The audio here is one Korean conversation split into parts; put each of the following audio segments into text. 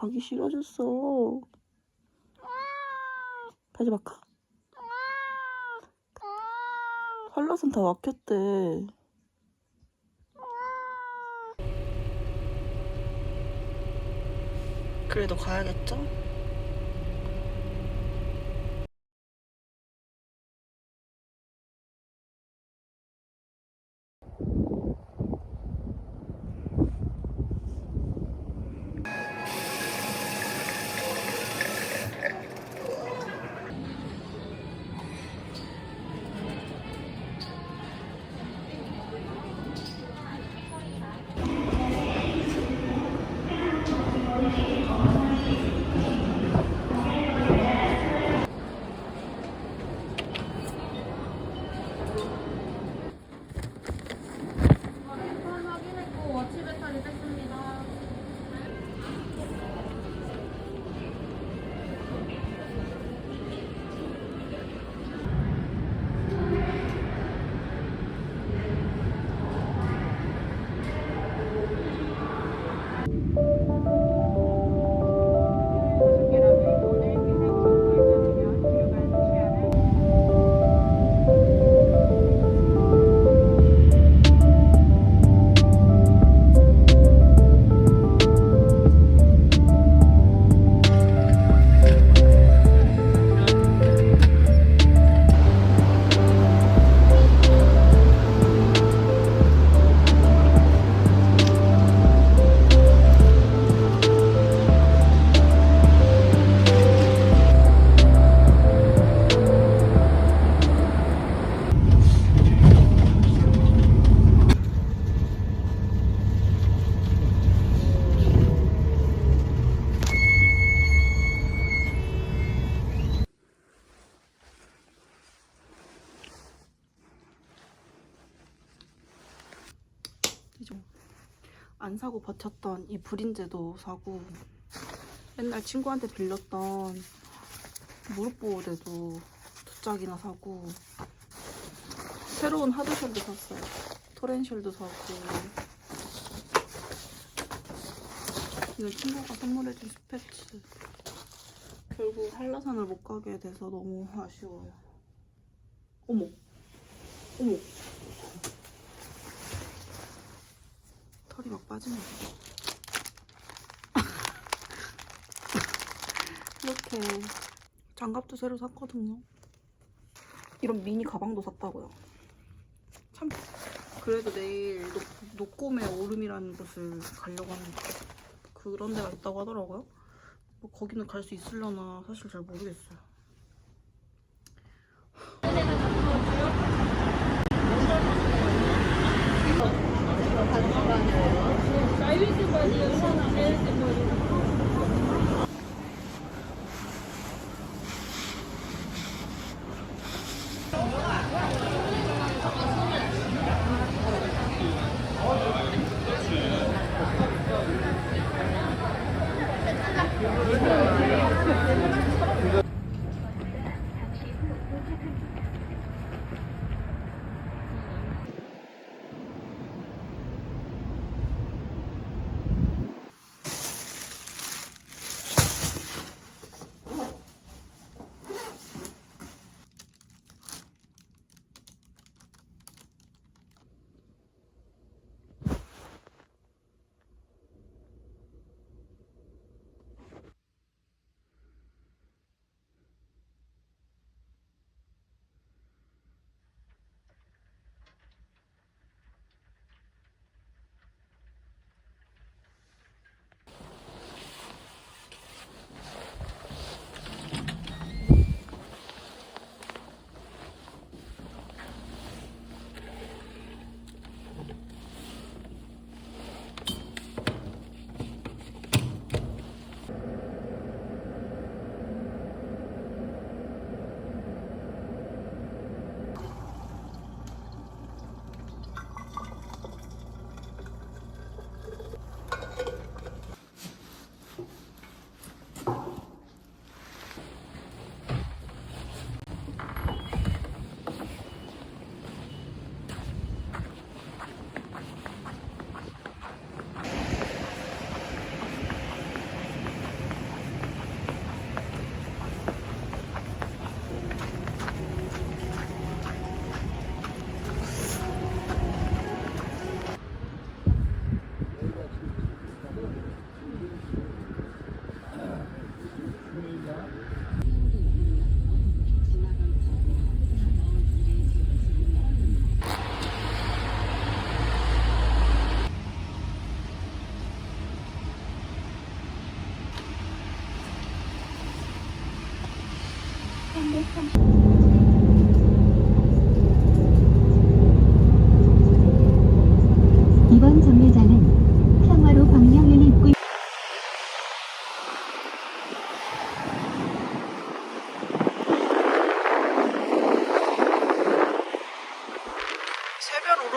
가기 싫어졌어. 가지 마까? 한라산 다 막혔대. 그래도 가야겠죠? 안 사고 버텼던 이 브린제도 사고 맨날 친구한테 빌렸던 무릎 보호대도 두 짝이나 사고 새로운 하드쉘도 샀어요. 토렌쉘도 사고 이거 친구가 선물해준 스패츠 결국 한라산을 못 가게 돼서 너무 아쉬워요. 어머 어머 털이 막 빠지네. 이렇게 장갑도 새로 샀거든요. 이런 미니 가방도 샀다고요. 참 그래도 내일 녹, 녹곰의 오름이라는 곳을 가려고 하는데 그런 데가 있다고 하더라고요. 뭐 거기는 갈 수 있으려나 사실 잘 모르겠어요.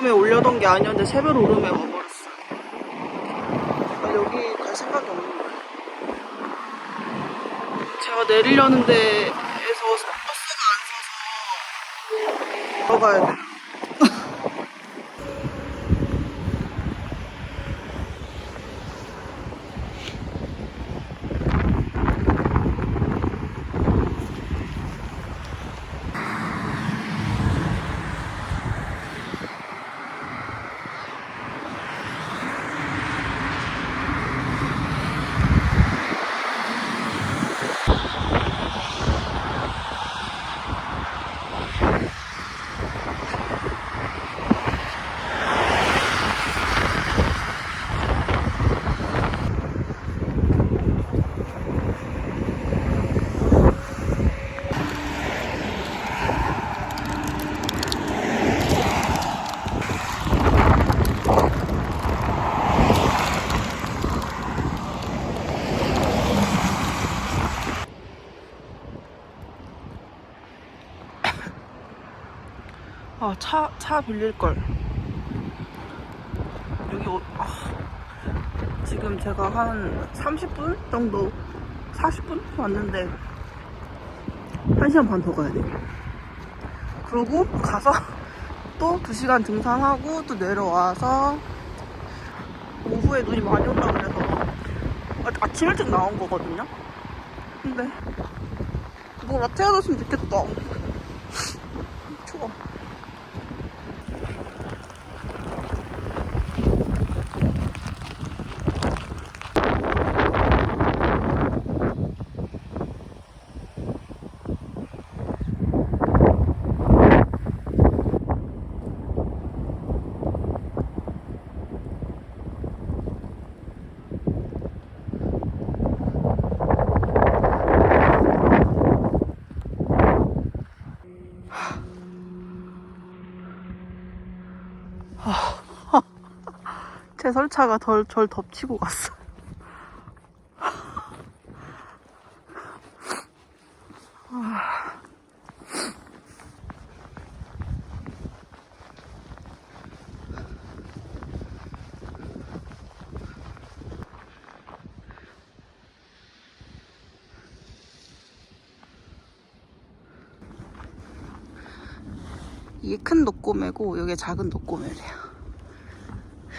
오름에 올려던 게 아니었는데 새별 오름에 와버렸어. 아, 여기 갈 생각이 없는 거야. 제가 내리려는 데 에서 버스가 안 서서 걸어가야 돼. 아, 차, 차 빌릴걸. 여기, 어, 아, 지금 제가 한 30분 정도, 40분 왔는데, 1시간 반 더 가야 돼. 그러고 가서 또 2시간 등산하고 또 내려와서, 오후에 눈이 많이 온다 그래서, 아, 아침 일찍 나온 거거든요? 근데, 뭐 라떼 하셨으면 좋겠다. 추워. 제 설차가 덜, 절 덮치고 갔어. 이게 큰 녹고매고 여기 작은 녹고매래요.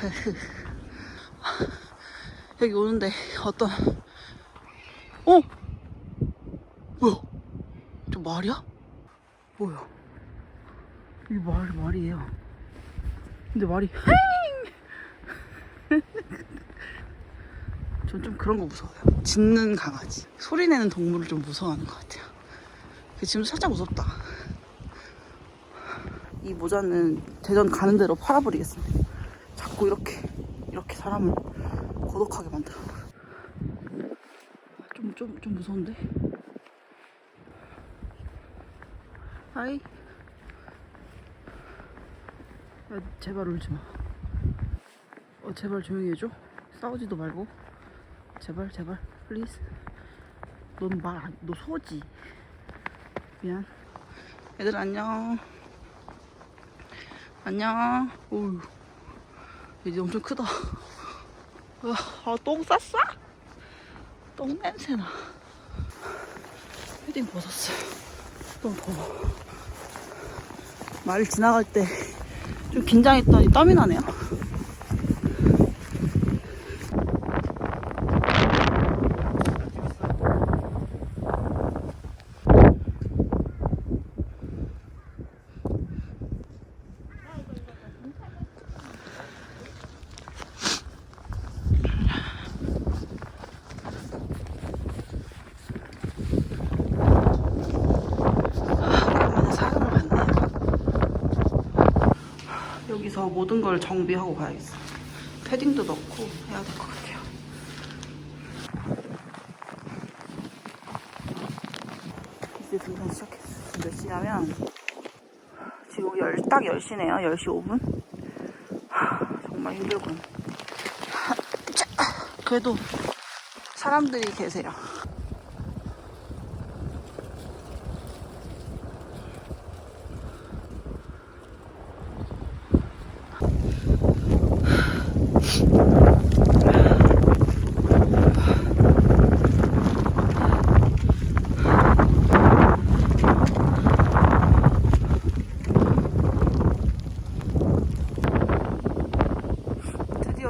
여기 오는데 어떤 어? 뭐야? 저 말이야? 뭐야? 이 말, 말이에요 근데 말이 전 좀 그런 거 무서워요 짖는 강아지 소리 내는 동물을 좀 무서워하는 것 같아요 그 지금 살짝 무섭다 이 모자는 대전 가는 대로 팔아버리겠습니다 자꾸 이렇게 이렇게 사람을 고독하게 만들어. 좀 좀 좀 무서운데. 하이. 야, 제발 울지 마. 어 제발 조용히 해줘. 싸우지도 말고. 제발 제발 플리즈. 넌말너 소지. 미안. 얘들 안녕. 안녕. 오우. 이제 엄청 크다. 아, 아, 똥 쌌어? 똥 냄새나. 패딩 벗었어요. 너무 더워. 말 지나갈 때 좀 긴장했더니 땀이 나네요. 오랜만에 사람을 봤네요. 여기서 모든 걸 정비하고 가야겠어. 패딩도 넣고 해야 될 것 같아요. 이제 등산 시작했어. 몇 시냐면 지금 열, 딱 10시네요. 10시 5분. 정말 힘들군. 자, 그래도 사람들이 계세요.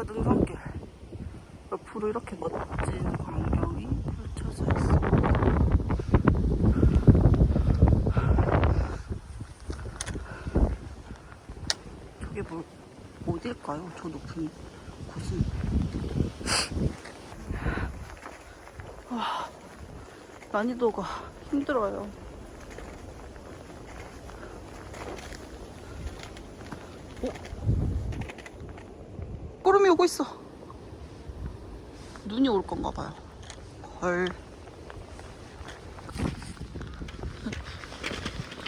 드디어 능선길. 옆으로 이렇게 멋진 광경이 펼쳐져 있습니다. 저게 뭐, 어딜까요? 저 높은 곳은. 와, 난이도가 힘들어요. 구름이 오고 있어. 눈이 올 건가 봐요. 헐.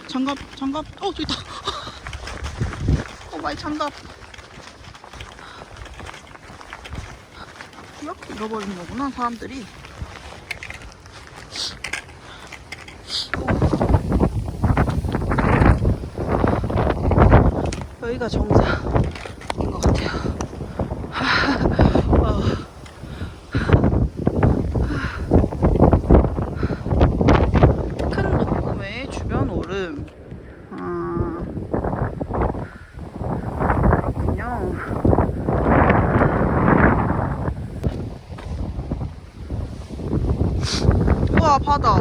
장갑, 장갑. 어, 저기 있다. 어, 마이 장갑. 이렇게 잃어버리는 거구나, 사람들이. 오. 여기가 정상인 것 같아요. 어. 큰 녹음의 주변 오름. 아, 그렇군요. 우와, 바다.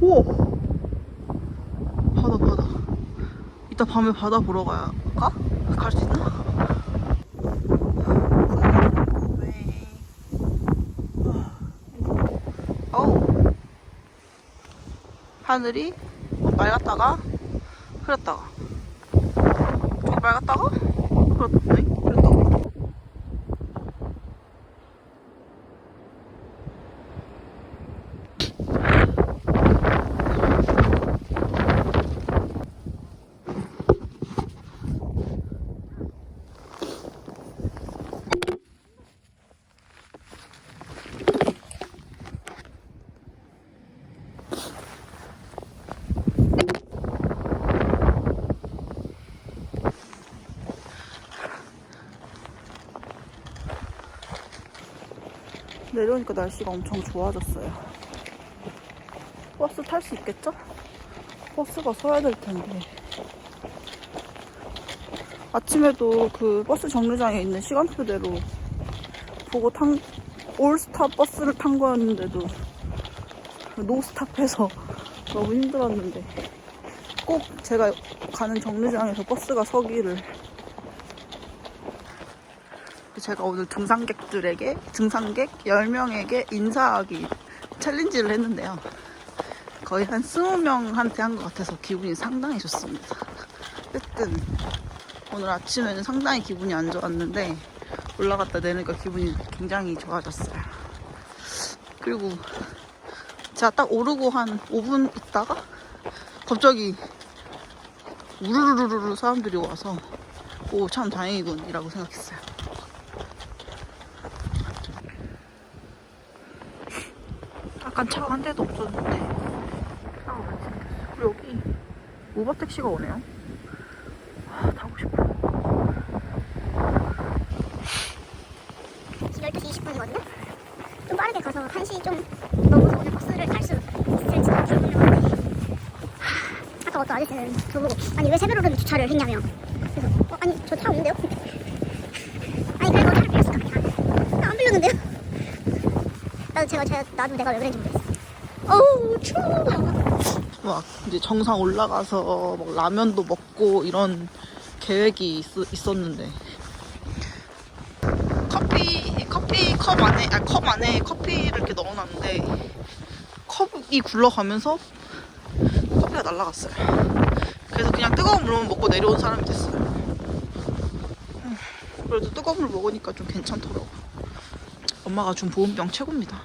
오! 바다, 바다. 이따 밤에 바다 보러 가야, 가? 갈수 있나? 네. 어우. 하늘이 맑았다가 흐렸다가 좀 맑았다가 흐렸다 내려오니까 날씨가 엄청 좋아졌어요. 버스 탈 수 있겠죠? 버스가 서야 될 텐데. 아침에도 그 버스 정류장에 있는 시간표대로 보고 탄, 올스탑 버스를 탄 거였는데도 노스탑해서 너무 힘들었는데 꼭 제가 가는 정류장에서 버스가 서기를 제가 오늘 등산객들에게 등산객 10명에게 인사하기 챌린지를 했는데요. 거의 한 20명한테 한 것 같아서 기분이 상당히 좋습니다. 어쨌든 오늘 아침에는 상당히 기분이 안 좋았는데 올라갔다 내려니까 기분이 굉장히 좋아졌어요. 그리고 제가 딱 오르고 한 5분 있다가 갑자기 우르르르르 사람들이 와서 오 참 다행이군 이라고 생각했어요. 약간 차가 한 대도 없었는데. 그리고 여기 우버 택시가 오네요. 아, 타고 싶어. 지금 12시 20분이거든요? 좀 빠르게 가서 1시 좀 넘어서 오늘 버스를 탈수 있을지 아까 어떤 아저씨는 저보고 아니 왜 세배로는 주차를 했냐며 그래서 어, 아니 저 차 없는데요? 아니 그래도 차를 빌렸을 거 아니야 나안 빌렸는데요? 나도 제가, 제가 나도 내가 왜 그랬는지 모르겠어 어우 추워 막 이제 정상 올라가서 막 라면도 먹고 이런 계획이 있, 었는데 커피 커피 컵 안에 아, 컵 안에 커피를 이렇게 넣어놨는데 컵이 굴러가면서 커피가 날아갔어요. 그래서 그냥 뜨거운 물만 먹고 내려온 사람이 됐어요. 음, 그래도 뜨거운 물 먹으니까 좀 괜찮더라고. 엄마가 준 보온병 최고입니다.